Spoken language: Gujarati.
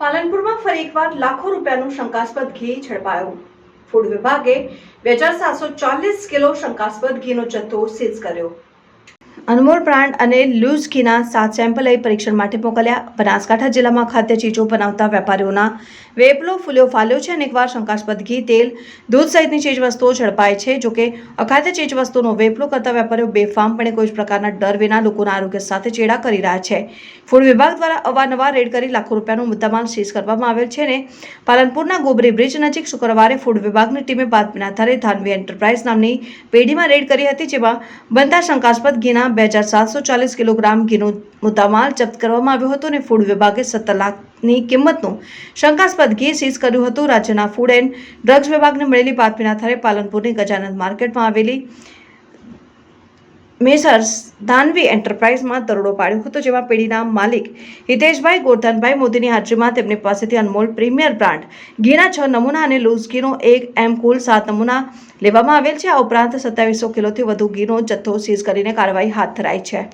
પાલનપુરમાં ફરી એકવાર લાખો રૂપિયાનું શંકાસ્પદ ઘી ઝડપાયું ફૂડ વિભાગે બે હજાર સાતસો ચાલીસ કિલો શંકાસ્પદ ઘીનો જથ્થો સીઝ કર્યો. અનમોલ બ્રાન્ડ અને લૂઝ ઘીના સાત સેમ્પલ લઈ પરીક્ષણ માટે મોકલ્યા. બનાસકાંઠા જિલ્લામાં ખાદ્ય ચીજો બનાવતા વેપારીઓના વેપલો ફૂલ્યો ફાલ્યો છે અને એકવાર શંકાસ્પદ ઘી, તેલ, દૂધ સહિતની ચીજવસ્તુઓ ઝડપાય છે. જોકે અખાદ્ય ચીજવસ્તુનો વેપલો કરતા વેપારીઓ બેફામપણે કોઈ જ પ્રકારના ડર વિના લોકોના આરોગ્ય સાથે ચેડા કરી રહ્યા છે. ફૂડ વિભાગ દ્વારા અવારનવાર રેડ કરી લાખો રૂપિયાનો મુદ્દામાલ સીઝ કરવામાં આવેલ છે અને પાલનપુરના ગોબરી બ્રિજ નજીક શુક્રવારે ફૂડ વિભાગની ટીમે બાતમીના આધારે ધાનવી એન્ટરપ્રાઇઝ નામની પેઢીમાં રેડ કરી હતી, જેમાં બનતા શંકાસ્પદ ઘીના બે હજાર સાતસો ચાલીસ કિલોગ્રામ ઘીનો મુદ્દામાલ જપ્ત કરવામાં આવ્યો હતો અને ફૂડ વિભાગે સત્તર લાખની કિંમતનું શંકાસ્પદ ઘી સીઝ કર્યું હતું. રાજ્યના ફૂડ એન્ડ ડ્રગ્સ વિભાગને મળેલી બાતમીના આધારે પાલનપુરની ગજાનંદ માર્કેટમાં આવેલી મેસર્સ ધાનવી એન્ટરપ્રાઇઝમાં દરોડો પાડ્યો હતો જેમાં પેઢીના માલિક હિતેશભાઈ, ગોરધનભાઈ મોદીની હાજરીમાં તેમની પાસેથી અનમોલ પ્રીમિયર બ્રાન્ડ, ઘીના છ નમૂના અને લૂઝ ઘીનો એક એમ કુલ સાત નમૂના લેવામાં આવેલ છે. આ ઉપરાંત સત્તાવીસો કિલોથી વધુ ઘીનો જથ્થો સીઝ કરીને કાર્યવાહી હાથ ધરાઈ છે.